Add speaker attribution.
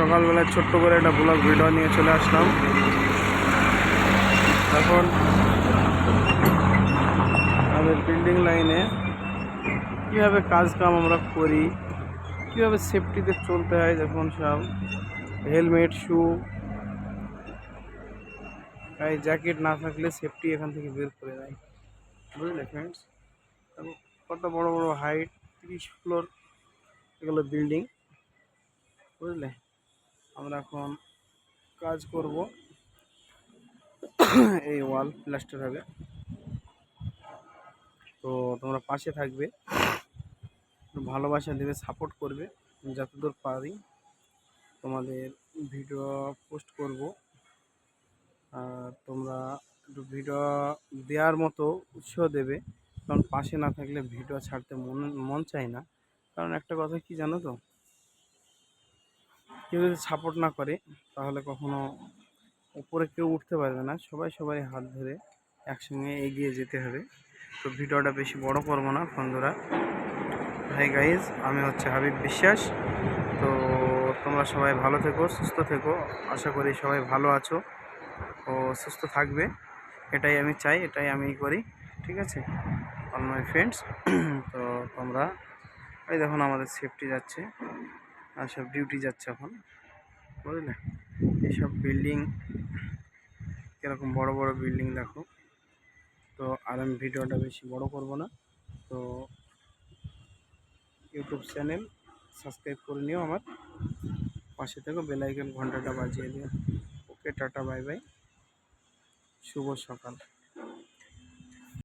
Speaker 1: সকালবেলায় ছোট্ট করে একটা ব্লগ ভিডিও নিয়ে চলে আসলাম। এখন আমাদের বিল্ডিং লাইনে কীভাবে কাজ কাম আমরা করি, কীভাবে সেফটিতে চলতে হয়, দেখুন সব। হেলমেট শু গায়ে জ্যাকেট না থাকলে সেফটি এখান থেকে বের করে দেয়। বুঝলে ফ্রেন্ডস কত বড় বড় হাইট তিরিশ ফ্লোর এগুলো বিল্ডিং বুঝলে? আমরা এখন কাজ করব। এই ওয়াল প্লাস্টার হবে। তো তোমরা পাশে থাকবে। ভালোবাসা দেবে সাপোর্ট করবে। যতদূর পারি তোমাদের ভিডিও পোস্ট করব। আর তোমরা একটু ভিডিও দেওয়ার মতো উৎসাহ দেবে। কারণ পাশে না থাকলে ভিডিও ছাড়তে মন মন চায় না। কারণ একটা কথা কি জানো তো? কেউ যদি সাপোর্ট না করে, তাহলে কখনো উপরে কেউ উঠতে পারবে না। সবাই সবাই হাত ধরে একসঙ্গে এগিয়ে যেতে হবে। তো ভিডিওটা বেশি বড় করব না, বন্ধুরা। হাই গাইজ আমি হচ্ছে হাবিব বিশ্বাস। তো তোমরা সবাই ভালো থেকো, সুস্থ থেকো। আশা করি সবাই ভালো আছো ও সুস্থ থাকবে। এটাই আমি চাই, এটাই আমি করি, ঠিক আছে? অল মাই ফ্রেন্ডস তো তোমরা, এই দেখুন আমাদের সেফটি যাচ্ছে। আর সব ডিউটি যাচ্ছে এখন, বুঝলে? এইসব বিল্ডিং কীরকম বড় বড় বিল্ডিং দেখো। তো আর আমি ভিডিওটা বেশি বড় করব না। তো ইউটিউব চ্যানেল সাবস্ক্রাইব করে নিও আমার। পাশে থেকে বেলাইকন ঘন্টাটা বাজিয়ে দিও। ওকে টাটা বাই বাই শুভ সকাল।